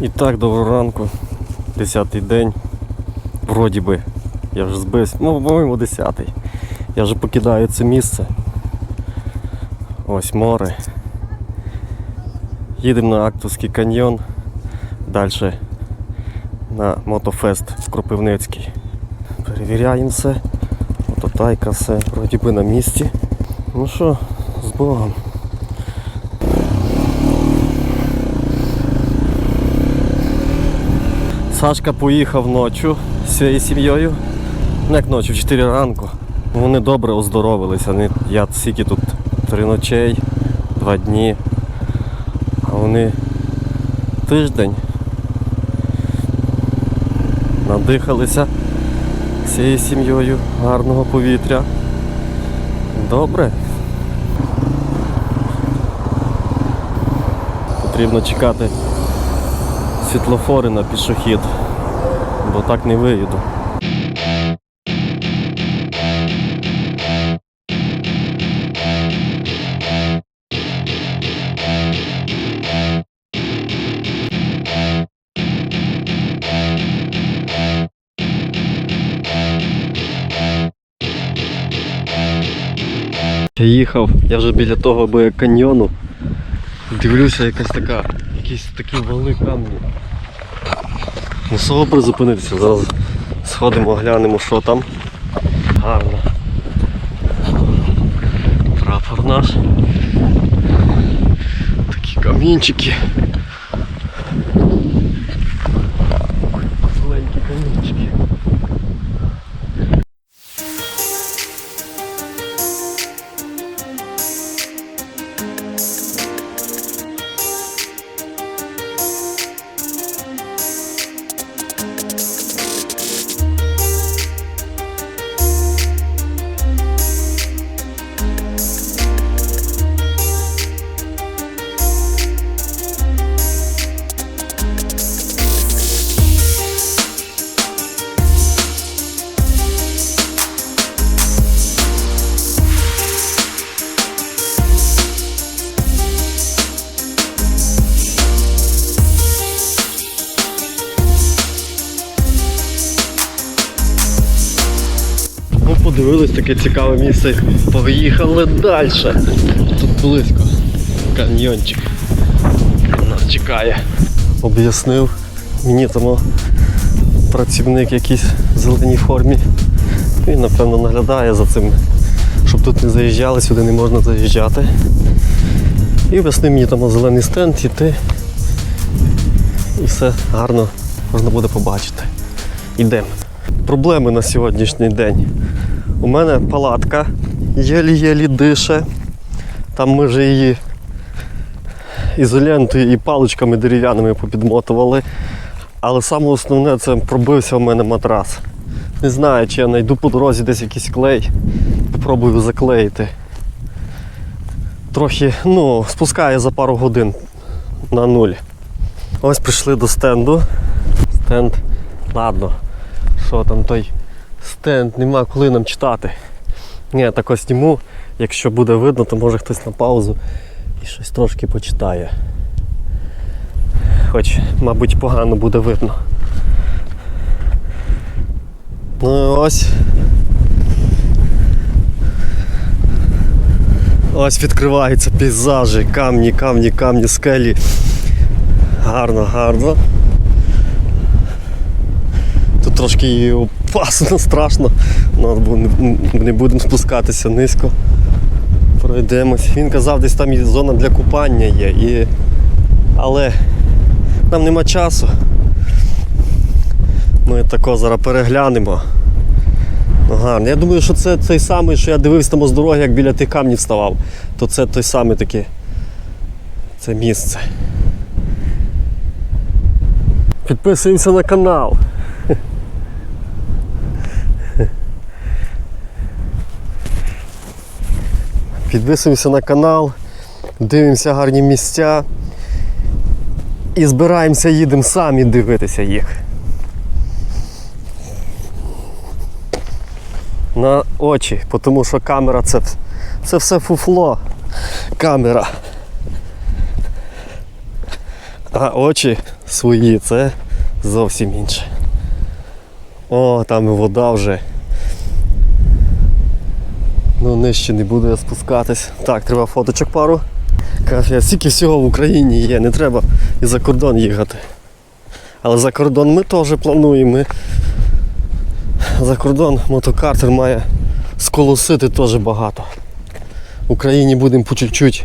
І так, доброго ранку. Десятий день. Вроді би. Я вже збився. Ну, по-моєму, десятий. Я вже покидаю це місце. Ось море. Їдемо на Актовський каньйон. Далі на Мотофест в Кропивницький. Перевіряємо все. Мототайка все. Вроді би на місці. Ну що, з Богом. Сашка поїхав ночі з цією сім'єю. Ну як ночі, в 4 ранку. Вони добре оздоровилися. Я стільки тут три ночей, два дні. А вони тиждень. Надихалися цією сім'єю гарного повітря. Добре. Потрібно чекати світлофори на пішохід, бо так не виїду. Я їхав, я вже біля того каньйону. Дивлюся, якась така, якісь такі вали камні. Мусово призупинитися, зараз сходимо, глянемо, що там. Гарно. Прапор наш. Такі камінчики. Подивились таке цікаве місце. Поїхали далі. Тут близько. Каньйончик. Нас чекає. Об'яснив. Мені там працівник якийсь в зеленій формі. Він, напевно, наглядає за цим, щоб тут не заїжджали, сюди не можна заїжджати. І об'яснив мені там зелений стенд іти. І все гарно можна буде побачити. Йдемо. Проблеми на сьогоднішній день. У мене палатка єлі-єлі дише. Там ми вже її ізолентою і паличками дерев'яними попідмотували. Але саме основне це пробився у мене матрас. Не знаю, чи я знайду по дорозі десь якийсь клей. Попробую заклеїти. Трохи, ну, спускає за пару годин на нуль. Ось прийшли до стенду. Стенд, ладно, що там той стенд, нема коли нам читати. Ні, так ось зніму. Якщо буде видно, то може хтось на паузу і щось трошки почитає. Хоч, мабуть, погано буде видно. Ну і ось. Ось відкриваються пейзажі, камні, камні, камні, скелі. Гарно, гарно. Тут трошки опасно, страшно. Ну, не, будемо спускатися низько. Пройдемось. Він казав, десь там зона для купання є. І... Але нам нема часу. Ми тако зараз переглянемо. Ну, гарно. Я думаю, що це той самий, що я дивився там з дороги, як біля тих камнів ставав. То це той самий таке. Це місце. Підписуємося на канал. Підписуємося на канал, дивимося гарні місця і збираємося, їдемо самі дивитися їх. На очі, тому що камера це, це все фуфло. Камера. А очі свої це зовсім інше. О, там і вода вже. Ну, нижче не буду я спускатись. Так, треба фоточок пару. Каже, стільки всього в Україні є, не треба і за кордон їхати. Але за кордон ми теж плануємо. За кордон мотокартер має сколосити теж багато. В Україні будемо по чуть-чуть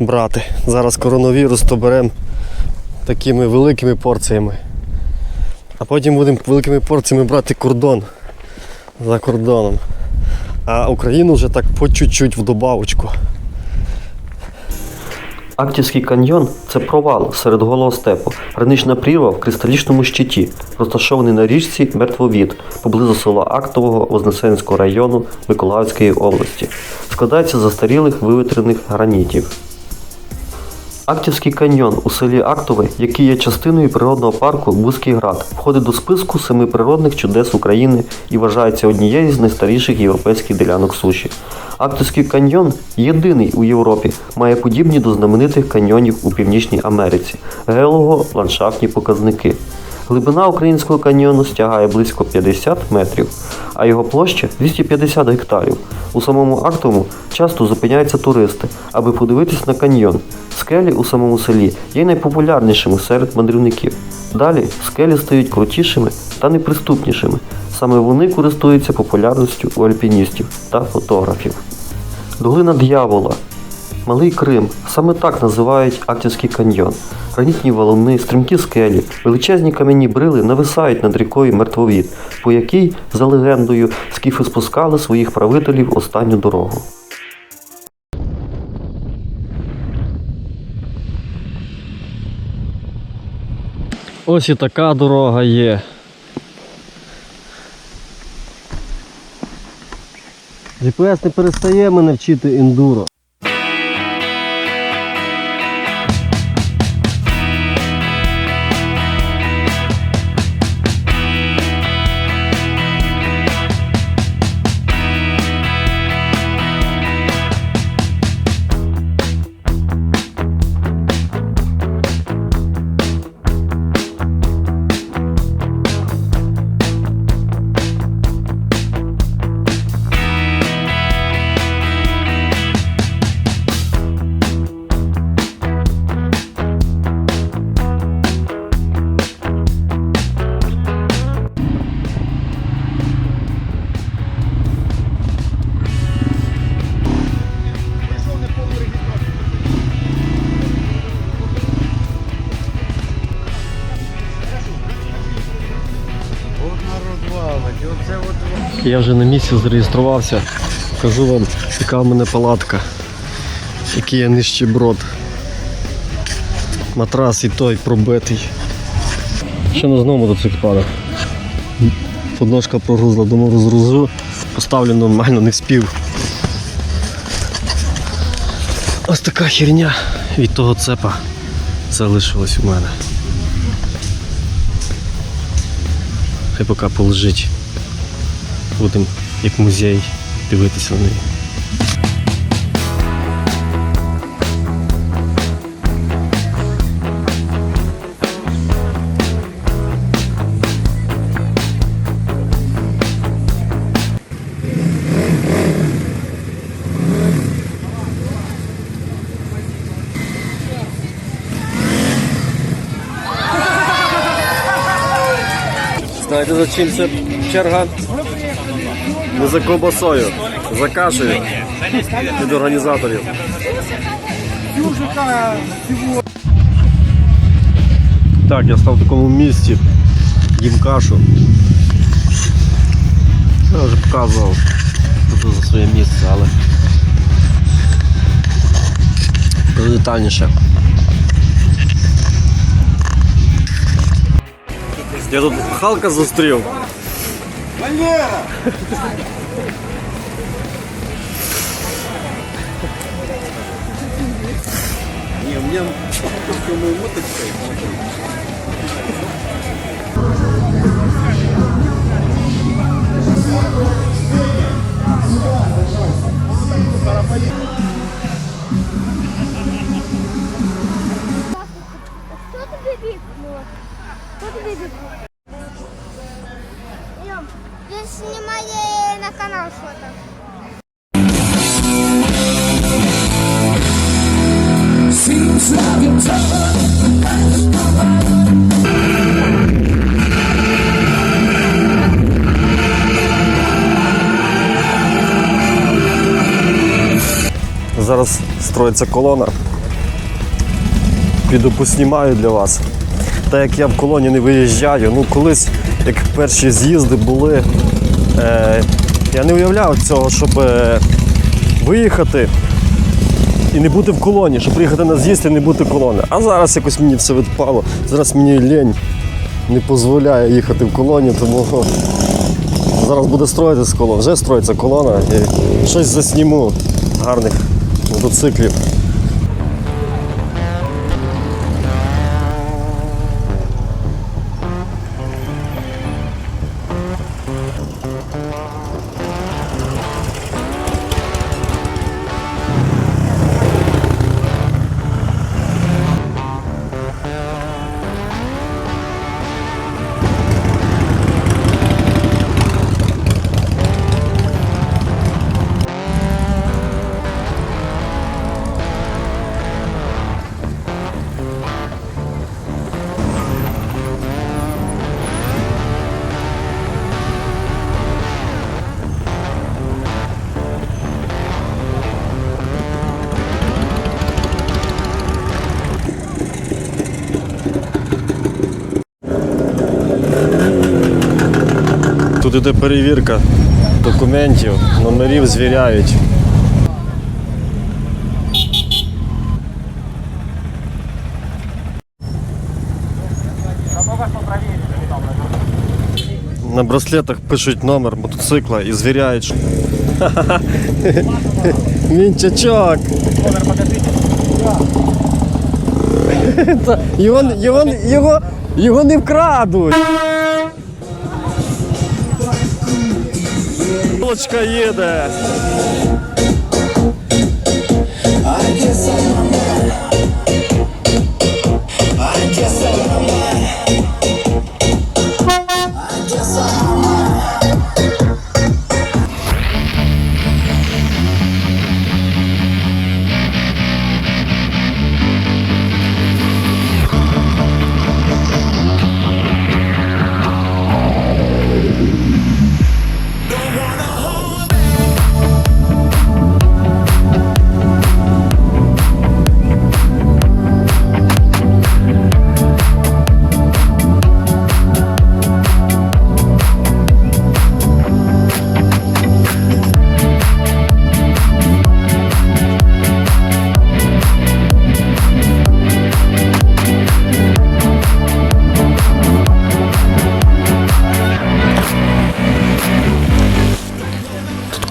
брати. Зараз коронавірус, то беремо такими великими порціями. А потім будемо великими порціями брати кордон за кордоном. А Україну вже так по чуть-чуть в добавочку. Актівський каньйон це провал серед голого степу, гранична прірва в кристалічному щиті, розташований на річці Мертвовід поблизу села Актового Вознесенського району Миколаївської області. Складається з застарілих вивітрених гранітів. Актівський каньйон у селі Актове, який є частиною природного парку Бузький Град, входить до списку семи природних чудес України і вважається однією з найстаріших європейських ділянок суші. Актівський каньйон єдиний у Європі, має подібні до знаменитих каньйонів у Північній Америці, геолого-ландшафтні показники. Глибина українського каньйону стягає близько 50 метрів, а його площа 250 гектарів. У самому Актовому часто зупиняються туристи, аби подивитись на каньйон. Скелі у самому селі є найпопулярнішими серед мандрівників. Далі скелі стають крутішими та неприступнішими. Саме вони користуються популярністю у альпіністів та фотографів. Долина Д'явола Малий Крим саме так називають Актівський каньйон. Гранітні валуни, стрімкі скелі, величезні кам'яні брили нависають над рікою Мертвовід, по якій, за легендою, скіфи спускали своїх правителів останню дорогу. Ось і така дорога є. GPS не перестає мене вчити ендуро. Я вже на місці зареєструвався. Покажу вам, яка в мене палатка, який є нищеброд. Матрас і той пробитий. Ще на знову мотоцикл падав. Подножка прогрузла, думав розгрузу, поставлю нормально, не вспів. Ось така херня від того цепа залишилась у мене. Хай поки полежить. Будемо як музей дивитися на неї. Знаєте за чим це черга? Не за ковбасою, за кашею від організаторів. Так, я став в такому місці, їм кашу. Я вже показував тут за своє місце, але детальніше. Я тут Халка зустрів. Валера! Не, у меня только мой моточка. Кто-то бегит. Ну, кто-то бегит. Снимали на канал фото. Зараз строїться колона. Піду поснімаю для вас. Та як я в колоні не виїжджаю, ну колись, як перші з'їзди були, я не уявляв цього, щоб е, виїхати і не бути в колоні, щоб приїхати на з'їзд і не бути колони. А зараз якось мені все відпало. Зараз мені лінь не дозволяє їхати в колоні, тому зараз буде строїтися колона. Вже строїться колона і щось засніму гарних мотоциклів. Іде перевірка документів, номерів звіряють. На браслетах пишуть номер мотоцикла і звіряють. Мінчачок. Та Його, його, його, його не вкрадуть. Точка їде.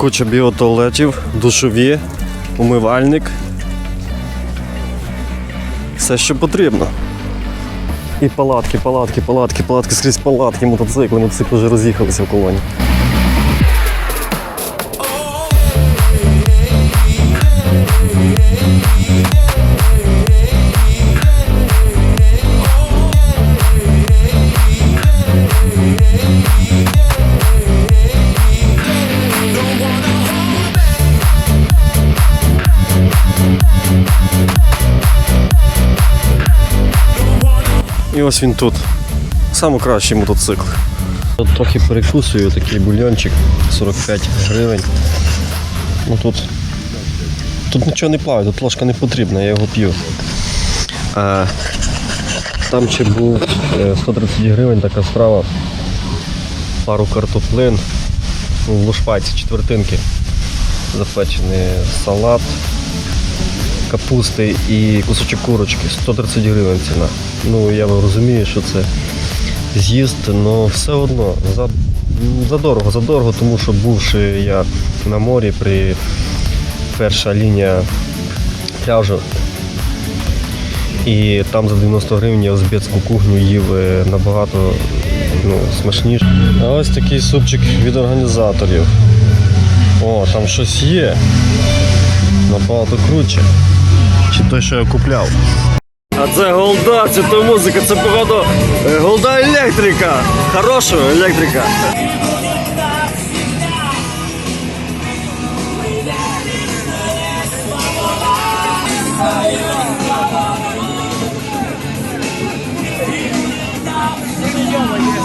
Куча біотуалетів, душові, умивальник. Все, що потрібно. І палатки, палатки, палатки, палатки, скрізь палатки, мотоцикли, мотоцикли вже роз'їхалися в колоні. Ось він тут. Самий кращий мотоцикл. Тут трохи перекусую такий бульйончик 45 гривень. Ну тут, тут нічого не плаває, тут ложка не потрібна, я його п'ю. А, там ще був е, 130 гривень така справа. Пару картоплин. Ну, в лушпайці четвертинки. Запечений салат, капусти і кусочок курочки. 130 гривень ціна. Ну я розумію, що це з'їзд, але все одно за, задорого, задорого, тому що бувши я на морі при перша лінія пляжу. І там за 90 гривень я узбецьку кухню їв е, набагато ну, смачніше. А ось такий супчик від організаторів. О, там щось є. Набагато круче чи той, що я купляв. А це голда, це то музика, це погодо е, голда електрика. Хороша електрика. Thank.